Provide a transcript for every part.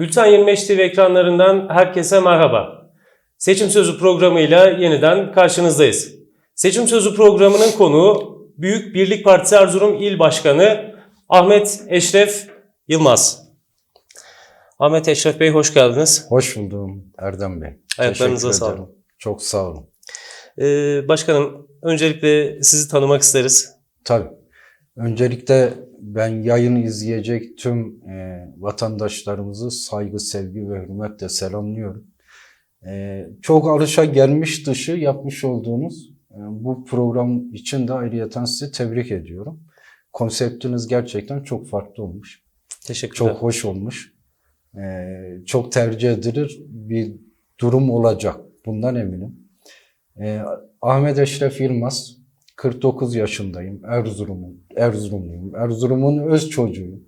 Bülten 25 TV ekranlarından herkese merhaba. Seçim Sözü programıyla yeniden karşınızdayız. Seçim Sözü programının konuğu Büyük Birlik Partisi Erzurum İl Başkanı Ahmet Eşref Yılmaz. Ahmet Eşref Bey hoş geldiniz. Hoş buldum Erdem Bey. Ayaklarınıza sağlık. Çok sağ olun. Ee, başkanım öncelikle sizi tanımak isteriz. Tabii. Öncelikle ben yayını izleyecek tüm e, vatandaşlarımızı saygı, sevgi ve hürmetle selamlıyorum. E, çok alışa gelmiş dışı yapmış olduğunuz e, bu program için de ayrıyeten sizi tebrik ediyorum. Konseptiniz gerçekten çok farklı olmuş. Teşekkürler. Çok hoş olmuş. E, çok tercih edilir bir durum olacak. Bundan eminim. E, Ahmet Eşref Yılmaz, 49 yaşındayım. Erzurum'um, Erzurumluyum. Erzurum'un öz çocuğuyum.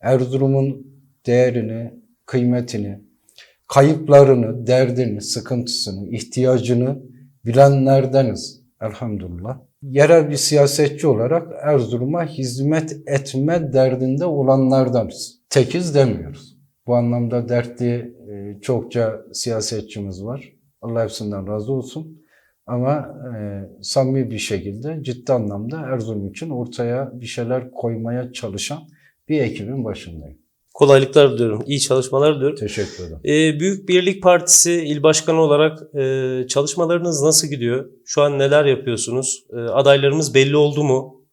Erzurum'un değerini, kıymetini, kayıplarını, derdini, sıkıntısını, ihtiyacını bilenlerdeniz elhamdülillah. Yerel bir siyasetçi olarak Erzurum'a hizmet etme derdinde olanlardanız. Tekiz demiyoruz. Bu anlamda dertli e, çokça siyasetçimiz var. Allah hepsinden razı olsun. Ama e, samimi bir şekilde ciddi anlamda Erzurum için ortaya bir şeyler koymaya çalışan bir ekibin başındayım. Kolaylıklar diliyorum. İyi çalışmalar diliyorum. Teşekkür ederim. Ee, Büyük Birlik Partisi İl Başkanı olarak e, çalışmalarınız nasıl gidiyor? Şu an neler yapıyorsunuz? E, adaylarımız belli oldu mu?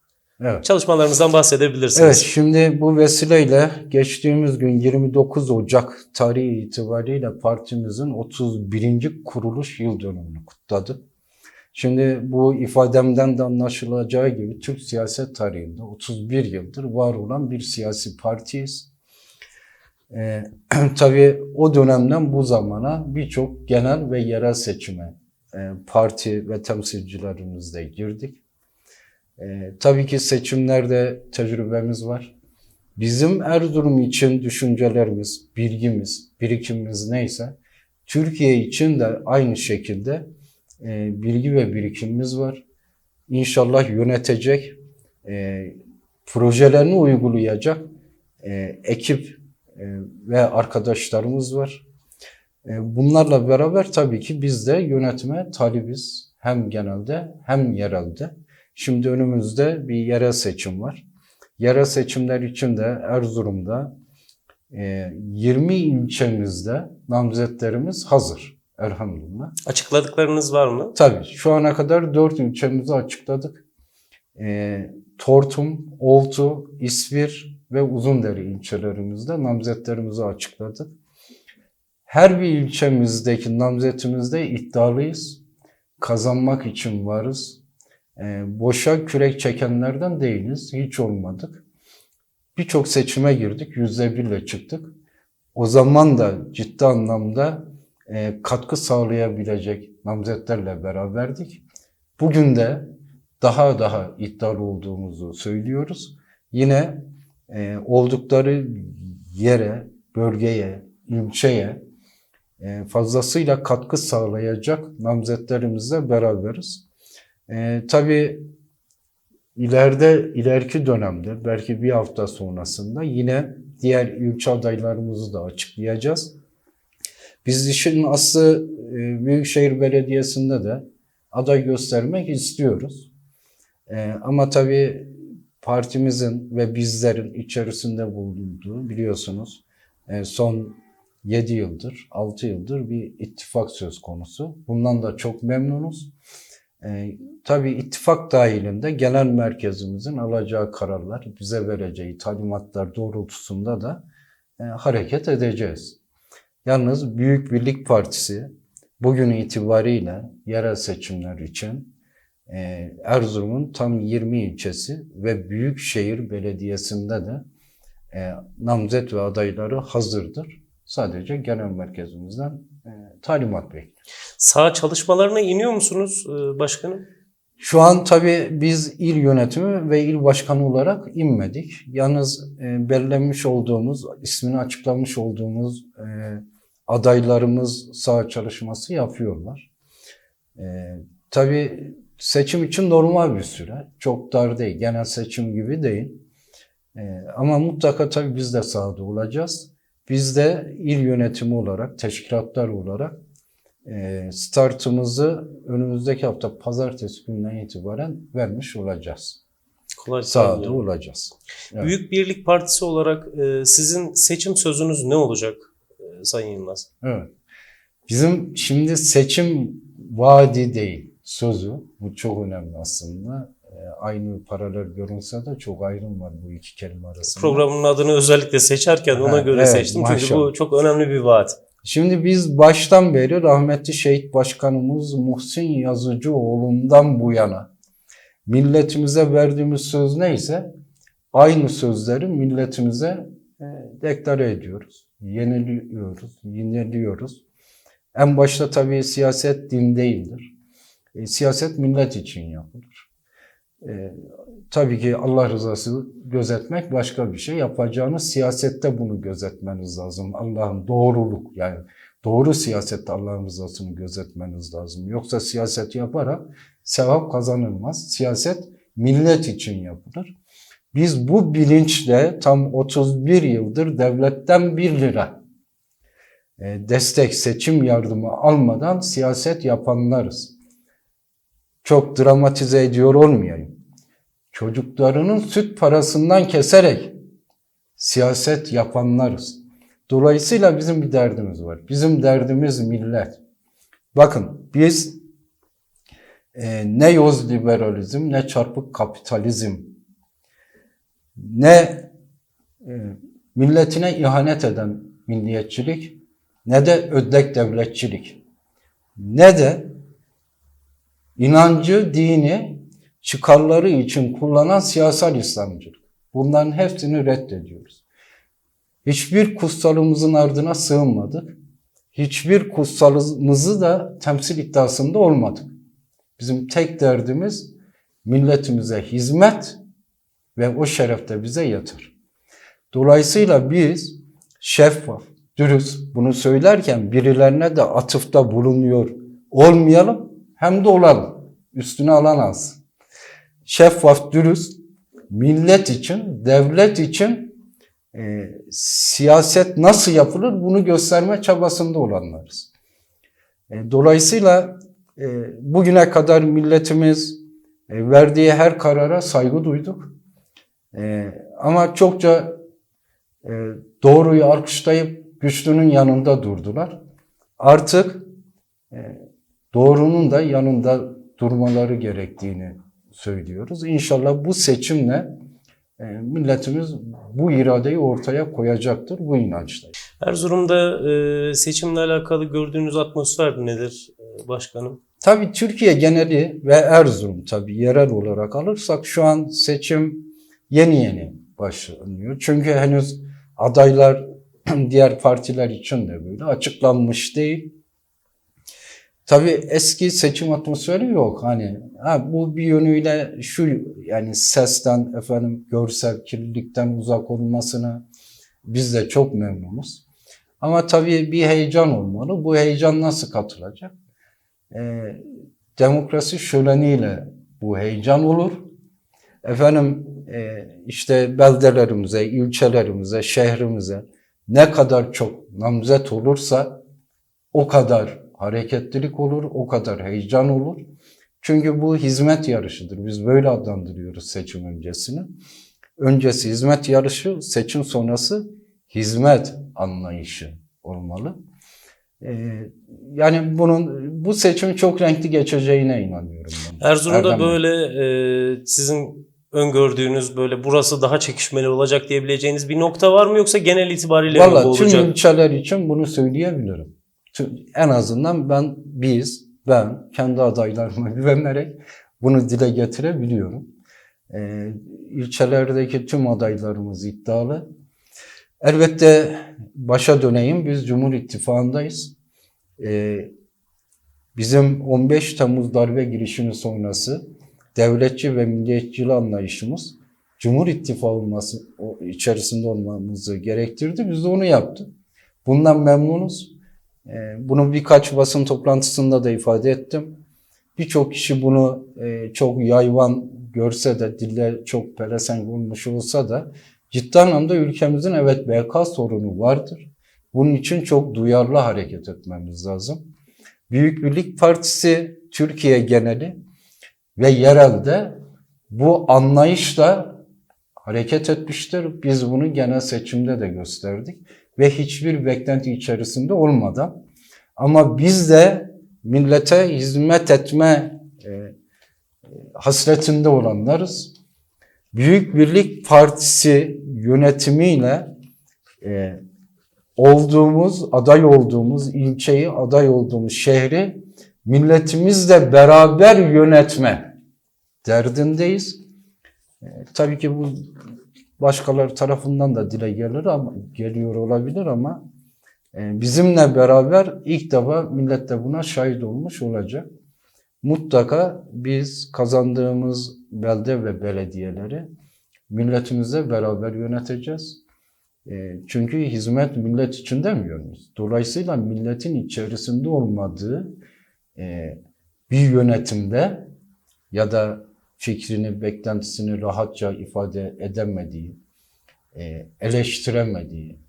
Evet. Çalışmalarınızdan bahsedebilirsiniz. Evet, şimdi bu vesileyle geçtiğimiz gün 29 Ocak tarihi itibariyle partimizin 31. kuruluş yıl dönümünü kutladı. Şimdi bu ifademden de anlaşılacağı gibi Türk siyaset tarihinde 31 yıldır var olan bir siyasi partiyiz. Ee, tabii o dönemden bu zamana birçok genel ve yerel seçime e, parti ve temsilcilerimizle girdik. Ee, tabii ki seçimlerde tecrübemiz var. Bizim Erzurum için düşüncelerimiz, bilgimiz, birikimimiz neyse Türkiye için de aynı şekilde e, bilgi ve birikimimiz var. İnşallah yönetecek, e, projelerini uygulayacak e, ekip e, ve arkadaşlarımız var. E, bunlarla beraber tabii ki biz de yönetime talibiz. Hem genelde hem yerelde. Şimdi önümüzde bir yerel seçim var. Yerel seçimler için de Erzurum'da e, 20 ilçemizde namzetlerimiz hazır. Elhamdülillah. Açıkladıklarınız var mı? Tabii şu ana kadar 4 ilçemizi açıkladık. E, Tortum, Oltu, İsvir ve Uzundere ilçelerimizde namzetlerimizi açıkladık. Her bir ilçemizdeki namzetimizde iddialıyız. Kazanmak için varız. E, boşa kürek çekenlerden değiliz. Hiç olmadık. Birçok seçime girdik. Yüzde birle çıktık. O zaman da ciddi anlamda katkı sağlayabilecek namzetlerle beraberdik. Bugün de daha daha iddialı olduğumuzu söylüyoruz. Yine e, oldukları yere, bölgeye, ilçeye e, fazlasıyla katkı sağlayacak namzetlerimizle beraberiz. E, tabii ileride, ileriki dönemde, belki bir hafta sonrasında yine diğer ilçe adaylarımızı da açıklayacağız. Biz işin aslı e, Büyükşehir Belediyesi'nde de aday göstermek istiyoruz. E, ama tabii partimizin ve bizlerin içerisinde bulunduğu biliyorsunuz e, son 7 yıldır, 6 yıldır bir ittifak söz konusu. Bundan da çok memnunuz. E, tabii ittifak dahilinde genel merkezimizin alacağı kararlar, bize vereceği talimatlar doğrultusunda da e, hareket edeceğiz. Yalnız Büyük Birlik Partisi bugün itibariyle yerel seçimler için e, Erzurum'un tam 20 ilçesi ve Büyükşehir Belediyesi'nde de e, namzet ve adayları hazırdır. Sadece genel merkezimizden e, talimat bekliyoruz. Sağ çalışmalarına iniyor musunuz başkanım? Şu an tabii biz il yönetimi ve il başkanı olarak inmedik. Yalnız belirlenmiş olduğumuz, ismini açıklamış olduğumuz adaylarımız sağ çalışması yapıyorlar. E, tabii seçim için normal bir süre. Çok dar değil. Genel seçim gibi değil. E, ama mutlaka tabii biz de sahada olacağız. Biz de il yönetimi olarak, teşkilatlar olarak e, startımızı önümüzdeki hafta pazartesi gününden itibaren vermiş olacağız. Kolay Sahada olacağız. Evet. Büyük Birlik Partisi olarak e, sizin seçim sözünüz ne olacak Sayın Yılmaz? Evet. Bizim şimdi seçim vaadi değil, sözü. Bu çok önemli aslında. E, aynı paralel görünse de çok ayrım var bu iki kelime arasında. Programın adını özellikle seçerken ona Ha, göre evet, seçtim çünkü bu maşallah. çok önemli bir vaat. Şimdi biz baştan beri rahmetli şehit başkanımız Muhsin Yazıcıoğlu'ndan bu yana milletimize verdiğimiz söz neyse aynı sözleri milletimize e, deklare ediyoruz. Yeniliyoruz, yineliyoruz. En başta tabii siyaset din değildir. E, siyaset millet için yapılır. E, tabii ki Allah rızası gözetmek başka bir şey. Yapacağınız siyasette bunu gözetmeniz lazım. Allah'ın doğruluk yani doğru siyasette Allah'ın rızasını gözetmeniz lazım. Yoksa siyaset yaparak sevap kazanılmaz. Siyaset millet için yapılır. Biz bu bilinçle tam 31 yıldır devletten 1 lira e, destek, seçim yardımı almadan siyaset yapanlarız. Çok dramatize ediyor olmayayım. Çocuklarının süt parasından keserek siyaset yapanlarız. Dolayısıyla bizim bir derdimiz var. Bizim derdimiz millet. Bakın biz e, ne yoz liberalizm ne çarpık kapitalizm ne e, milletine ihanet eden milliyetçilik ne de ödek devletçilik ne de inancı, dini çıkarları için kullanan siyasal İslamcılık. Bunların hepsini reddediyoruz. Hiçbir kutsalımızın ardına sığınmadık. Hiçbir kutsalımızı da temsil iddiasında olmadık. Bizim tek derdimiz milletimize hizmet ve o şeref de bize yeter. Dolayısıyla biz şeffaf, dürüst bunu söylerken birilerine de atıfta bulunuyor olmayalım hem de olalım. Üstüne alan alsın. Şeffaf, dürüst, millet için, devlet için e, siyaset nasıl yapılır bunu gösterme çabasında olanlarız. E, dolayısıyla e, bugüne kadar milletimiz e, verdiği her karara saygı duyduk. E, ama çokça e, doğruyu alkışlayıp güçlünün yanında durdular. Artık e, doğrunun da yanında durmaları gerektiğini söylüyoruz. İnşallah bu seçimle e, milletimiz bu iradeyi ortaya koyacaktır bu inançla. Erzurum'da e, seçimle alakalı gördüğünüz atmosfer nedir e, başkanım? Tabii Türkiye geneli ve Erzurum tabii yerel olarak alırsak şu an seçim yeni yeni başlanıyor. Çünkü henüz adaylar diğer partiler için de böyle açıklanmış değil. Tabii eski seçim atmosferi yok. Hani ha, bu bir yönüyle şu yani sesten efendim görsel kirlilikten uzak olmasına biz de çok memnunuz. Ama tabii bir heyecan olmalı. Bu heyecan nasıl katılacak? Ee, demokrasi şöleniyle bu heyecan olur. Efendim e, işte beldelerimize, ilçelerimize, şehrimize ne kadar çok namzet olursa o kadar hareketlilik olur, o kadar heyecan olur. Çünkü bu hizmet yarışıdır. Biz böyle adlandırıyoruz seçim öncesini. Öncesi hizmet yarışı, seçim sonrası hizmet anlayışı olmalı. Ee, yani bunun bu seçim çok renkli geçeceğine inanıyorum. Ben. Erzurum'da Erdem böyle e, sizin öngördüğünüz böyle burası daha çekişmeli olacak diyebileceğiniz bir nokta var mı yoksa genel itibariyle mi bu Valla tüm olacak? ilçeler için bunu söyleyebilirim. En azından ben, biz, ben kendi adaylarıma güvenerek bunu dile getirebiliyorum. Ee, ilçelerdeki tüm adaylarımız iddialı. Elbette başa döneyim, biz Cumhur İttifakı'ndayız. Ee, bizim 15 Temmuz darbe girişimi sonrası devletçi ve milliyetçili anlayışımız Cumhur İttifakı olması, içerisinde olmamızı gerektirdi. Biz de onu yaptık. Bundan memnunuz. Ee, Bunu birkaç basın toplantısında da ifade ettim. Birçok kişi bunu e, çok yayvan görse de, dille çok pelesenk olmuş olsa da ciddi anlamda ülkemizin evet BK sorunu vardır. Bunun için çok duyarlı hareket etmemiz lazım. Büyük Birlik Partisi Türkiye geneli ve yerelde bu anlayışla hareket etmiştir. Biz bunu genel seçimde de gösterdik ve hiçbir beklenti içerisinde olmadan ama biz de millete hizmet etme e, hasretinde olanlarız. Büyük Birlik Partisi yönetimiyle e, olduğumuz, aday olduğumuz ilçeyi, aday olduğumuz şehri milletimizle beraber yönetme derdindeyiz. E, tabii ki bu başkaları tarafından da dile gelir ama geliyor olabilir ama e, bizimle beraber ilk defa millet de buna şahit olmuş olacak. Mutlaka biz kazandığımız belde ve belediyeleri milletimizle beraber yöneteceğiz. E, Çünkü hizmet millet için demiyor muyuz? Dolayısıyla milletin içerisinde olmadığı e, bir yönetimde ya da fikrini, beklentisini rahatça ifade edemediği, e, eleştiremediği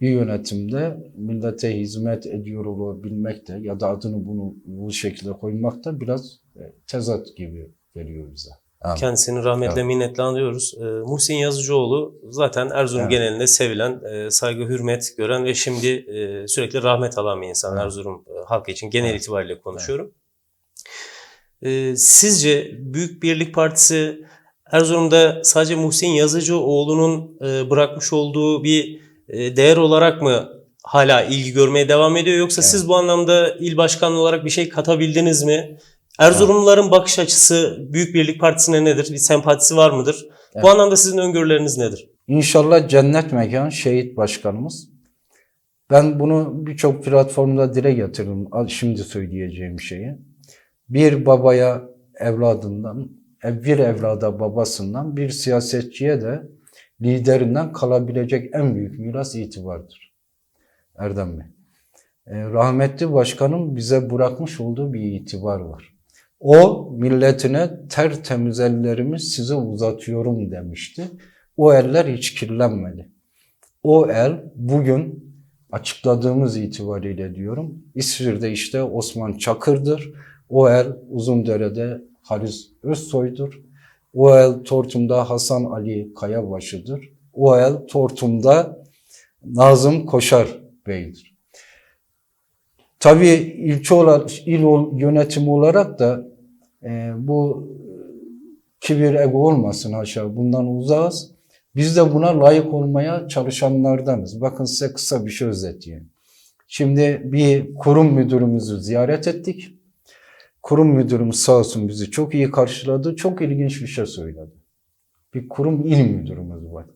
bir yönetimde millete hizmet ediyor olabilmek de ya da adını bunu bu şekilde koymak da biraz e, tezat gibi geliyor bize. Evet. Kendisini rahmetle minnetle anıyoruz. Ee, Muhsin Yazıcıoğlu zaten Erzurum Evet. genelinde sevilen, e, saygı, hürmet gören ve şimdi e, sürekli rahmet alan bir insan Evet. Erzurum e, halkı için genel Evet. itibariyle konuşuyorum. Ee, sizce Büyük Birlik Partisi Erzurum'da sadece Muhsin Yazıcıoğlu'nun e, bırakmış olduğu bir e, değer olarak mı hala ilgi görmeye devam ediyor yoksa Evet. siz bu anlamda il başkanı olarak bir şey katabildiniz mi? Erzurumluların bakış açısı Büyük Birlik Partisi'ne nedir? Bir sempatisi var mıdır? Evet. Bu anlamda sizin öngörüleriniz nedir? İnşallah cennet mekan şehit başkanımız. Ben bunu birçok platformda dile getirdim. Şimdi söyleyeceğim şeyi. Bir babaya evladından, e, bir evlada babasından, bir siyasetçiye de liderinden kalabilecek en büyük miras itibardır. Erdem Bey. E, rahmetli başkanım bize bırakmış olduğu bir itibar var. O milletine tertemiz ellerimi size uzatıyorum demişti. O eller hiç kirlenmedi. O el bugün açıkladığımız itibariyle diyorum. İsviçre'de işte Osman Çakır'dır. O el Uzundere'de Halis Özsoy'dur. O Tortum'da Hasan Ali Kayabaşı'dır. O Tortum'da Nazım Koşar Bey'dir. Tabii ilçe olarak, il yönetimi olarak da e, bu kibir ego olmasın haşa bundan uzağız. Biz de buna layık olmaya çalışanlardanız. Bakın size kısa bir şey özetleyeyim. Şimdi bir kurum müdürümüzü ziyaret ettik. Kurum müdürümüz sağ olsun bizi çok iyi karşıladı. Çok ilginç bir şey söyledi. Bir kurum il müdürümüz var.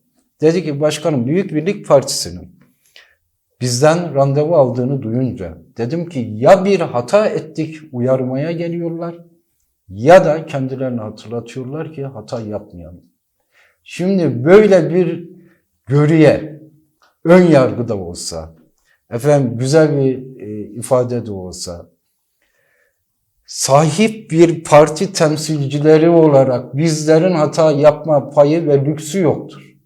Dedi ki başkanım Büyük Birlik Partisi'nin bizden randevu aldığını duyunca dedim ki ya bir hata ettik uyarmaya geliyorlar ya da kendilerine hatırlatıyorlar ki hata yapmayalım. Şimdi böyle bir görüye ön yargı da olsa, efendim güzel bir e, ifade de olsa, sahip bir parti temsilcileri olarak bizlerin hata yapma payı ve lüksü yoktur.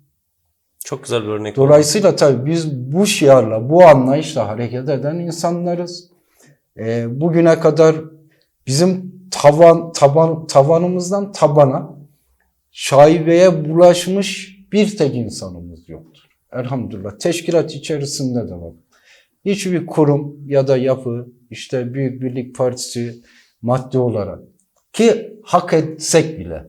Çok güzel bir örnek. Dolayısıyla tabii biz bu şiarla, bu anlayışla hareket eden insanlarız. Ee, bugüne kadar bizim tavan, taban, tavanımızdan tabana şaibeye bulaşmış bir tek insanımız yoktur. Elhamdülillah. Teşkilat içerisinde de var. Hiçbir kurum ya da yapı, işte Büyük Birlik Partisi maddi olarak ki hak etsek bile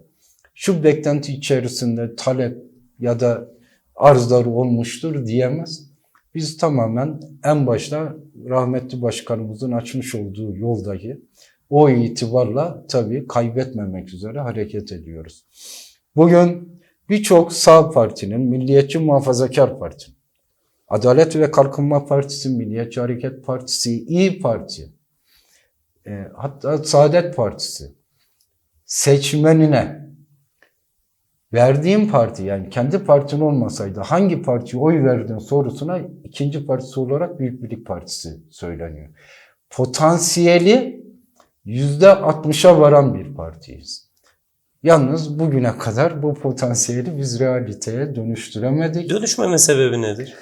şu beklenti içerisinde talep ya da arzları olmuştur diyemez. Biz tamamen en başta rahmetli başkanımızın açmış olduğu yoldaki o itibarla tabii kaybetmemek üzere hareket ediyoruz. Bugün birçok sağ partinin, Milliyetçi Muhafazakar Parti, Adalet ve Kalkınma Partisi, Milliyetçi Hareket Partisi, İyi Parti, e, hatta Saadet Partisi seçmenine verdiğim parti yani kendi partin olmasaydı hangi partiye oy verdin sorusuna ikinci partisi olarak Büyük Birlik Partisi söyleniyor. Potansiyeli yüzde 60'a varan bir partiyiz. Yalnız bugüne kadar bu potansiyeli biz realiteye dönüştüremedik. Dönüşmeme sebebi nedir?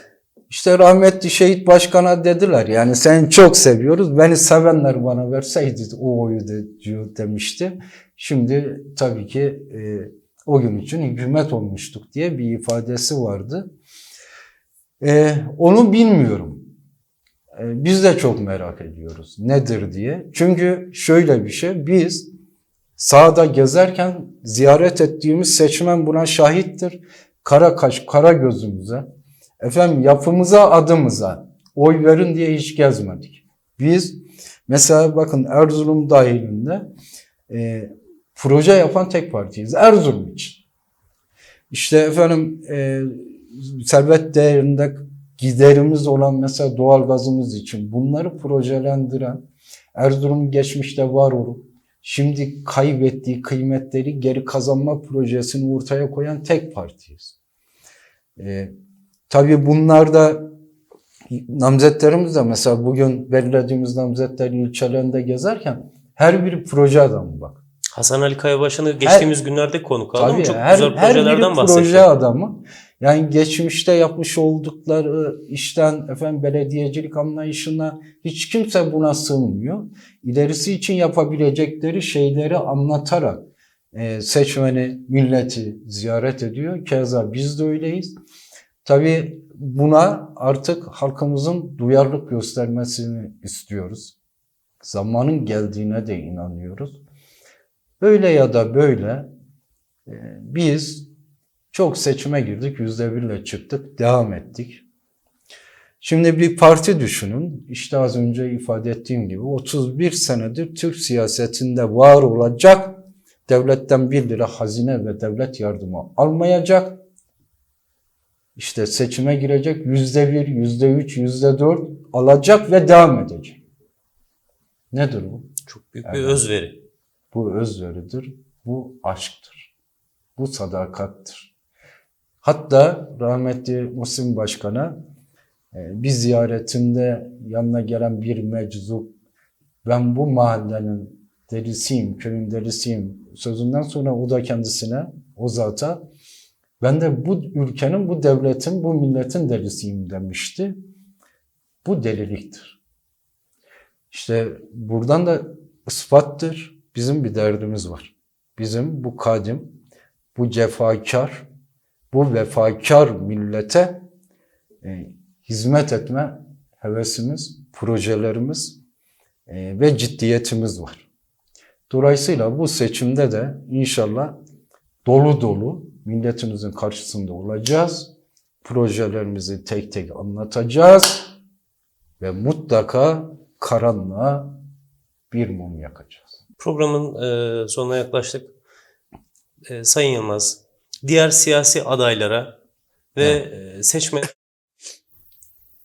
İşte rahmetli şehit başkana dediler yani seni çok seviyoruz. Beni sevenler bana verseydi o oyu de, diyor demişti. Şimdi tabii ki e, o gün için hükümet olmuştuk diye bir ifadesi vardı. E, onu bilmiyorum. E, biz de çok merak ediyoruz nedir diye. Çünkü şöyle bir şey biz sahada gezerken ziyaret ettiğimiz seçmen buna şahittir. Kara kaş, kara gözümüze, efendim yapımıza, adımıza oy verin diye hiç gezmedik. Biz mesela bakın Erzurum dahilinde e, proje yapan tek partiyiz. Erzurum için. İşte efendim e, servet değerinde giderimiz olan mesela doğalgazımız için bunları projelendiren Erzurum geçmişte var olup şimdi kaybettiği kıymetleri geri kazanma projesini ortaya koyan tek partiyiz. E, tabii bunlarda namzetlerimiz de mesela bugün belirlediğimiz namzetler ilçelerinde gezerken her biri proje adamı bak. Hasan Ali Kayabaşı'nı geçtiğimiz günlerde konuk aldım. Tabii Çok her, güzel her biri projelerden bahsetti. proje adamı. Yani geçmişte yapmış oldukları işten efendim belediyecilik anlayışına hiç kimse buna sığmıyor. İlerisi için yapabilecekleri şeyleri anlatarak e, seçmeni, milleti ziyaret ediyor. Keza biz de öyleyiz. Tabii buna artık halkımızın duyarlılık göstermesini istiyoruz. Zamanın geldiğine de inanıyoruz. Öyle ya da böyle e, biz çok seçime girdik, yüzde birle çıktık, devam ettik. Şimdi bir parti düşünün, işte az önce ifade ettiğim gibi 31 senedir Türk siyasetinde var olacak, devletten 1 lira hazine ve devlet yardımı almayacak, işte seçime girecek, yüzde bir, yüzde üç, yüzde dört alacak ve devam edecek. Nedir bu? Çok büyük bir Evet. özveri. Bu özveridir, bu aşktır, bu sadakattır. Hatta rahmetli Muhsin Başkan'a e, bir ziyaretimde yanına gelen bir meczup ben bu mahallenin delisiyim, köyün delisiyim sözünden sonra o da kendisine, o zata ben de bu ülkenin, bu devletin, bu milletin delisiyim demişti. Bu deliliktir. İşte buradan da ispattır. Bizim bir derdimiz var. Bizim bu kadim, bu cefakar, bu vefakar millete e, hizmet etme hevesimiz, projelerimiz e, ve ciddiyetimiz var. Dolayısıyla bu seçimde de inşallah dolu dolu milletimizin karşısında olacağız. Projelerimizi tek tek anlatacağız ve mutlaka karanlığa bir mum yakacağız. Programın e, sonuna yaklaştık. E, Sayın Yılmaz, diğer siyasi adaylara ve e, seçme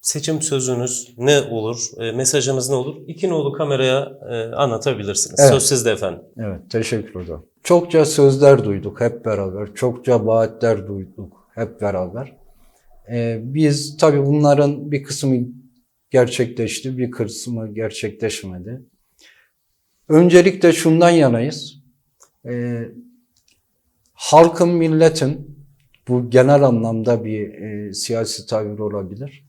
seçim sözünüz ne olur, e, mesajınız ne olur? İki nolu kameraya e, anlatabilirsiniz. Evet. Söz sizde efendim. Evet, teşekkür ederim. Çokça sözler duyduk hep beraber, çokça vaatler duyduk hep beraber. Ee, biz tabii bunların bir kısmı gerçekleşti, bir kısmı gerçekleşmedi. Öncelikle şundan yanayız. Ee, halkın, milletin, bu genel anlamda bir e, siyasi tabir olabilir.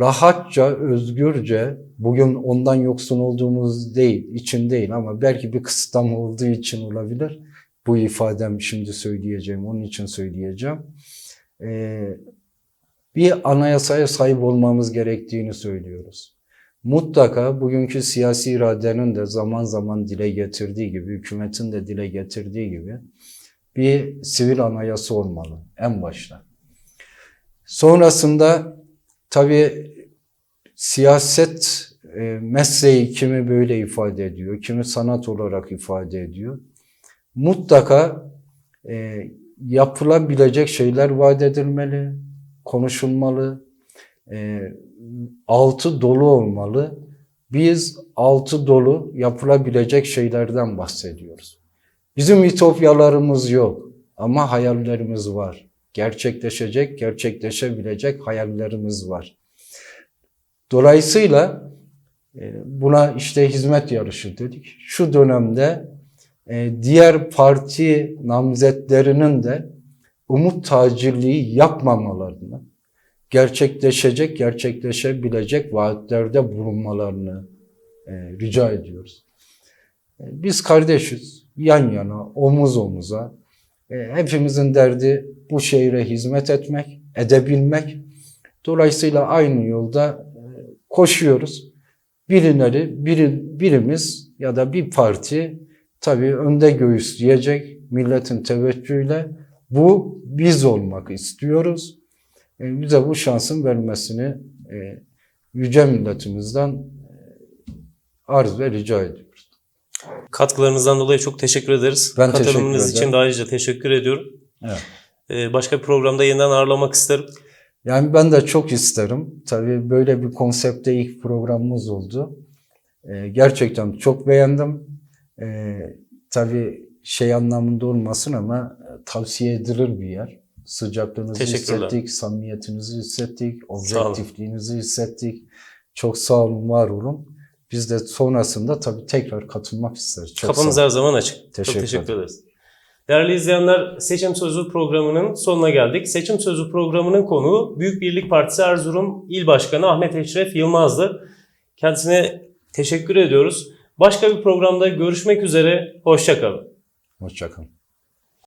Rahatça, özgürce, bugün ondan yoksun olduğumuz değil, için değil ama belki bir kısıtlama olduğu için olabilir. Bu ifadem şimdi söyleyeceğim, onun için söyleyeceğim. Ee, bir anayasaya sahip olmamız gerektiğini söylüyoruz. Mutlaka bugünkü siyasi iradenin de zaman zaman dile getirdiği gibi, hükümetin de dile getirdiği gibi bir sivil anayasa olmalı en başta. Sonrasında tabii siyaset e, mesleği kimi böyle ifade ediyor, kimi sanat olarak ifade ediyor. Mutlaka e, yapılabilecek şeyler vaat edilmeli, konuşulmalı, e, altı dolu olmalı. Biz altı dolu yapılabilecek şeylerden bahsediyoruz. Bizim ütopyalarımız yok ama hayallerimiz var. Gerçekleşecek, gerçekleşebilecek hayallerimiz var. Dolayısıyla e, buna işte hizmet yarışı dedik. Şu dönemde e, diğer parti namzetlerinin de umut tacirliği yapmamalarını, gerçekleşecek, gerçekleşebilecek vaatlerde bulunmalarını e, rica ediyoruz. Biz kardeşiz, yan yana, omuz omuza. E, Hepimizin derdi bu şehre hizmet etmek, edebilmek. Dolayısıyla aynı yolda e, koşuyoruz. Birileri, biri, birimiz ya da bir parti tabii önde göğüsleyecek milletin teveccühüyle bu biz olmak istiyoruz. E, bize bu şansın vermesini yüce milletimizden arz ve rica ediyoruz. Katkılarınızdan dolayı çok teşekkür ederiz. Ben teşekkür Katılımınız ederim. için de ayrıca teşekkür ediyorum. Evet. Ee, başka bir programda yeniden ağırlamak isterim. Yani ben de çok isterim. Tabii böyle bir konsepte ilk programımız oldu. Ee, gerçekten çok beğendim. Ee, tabii şey anlamında olmasın ama e, tavsiye edilir bir yer. Sıcaklığınızı hissettik, samimiyetinizi hissettik, objektifliğinizi hissettik. Çok sağ olun, var olun. Biz de sonrasında tabii tekrar katılmak isteriz. Çok Kapımız her zaman açık. Teşekkür çok teşekkür ederiz. Değerli izleyenler, Seçim Sözü programının sonuna geldik. Seçim Sözü programının konuğu Büyük Birlik Partisi Erzurum İl Başkanı Ahmet Eşref Yılmaz'dı. Kendisine teşekkür ediyoruz. Başka bir programda görüşmek üzere. Hoşçakalın. Hoşçakalın.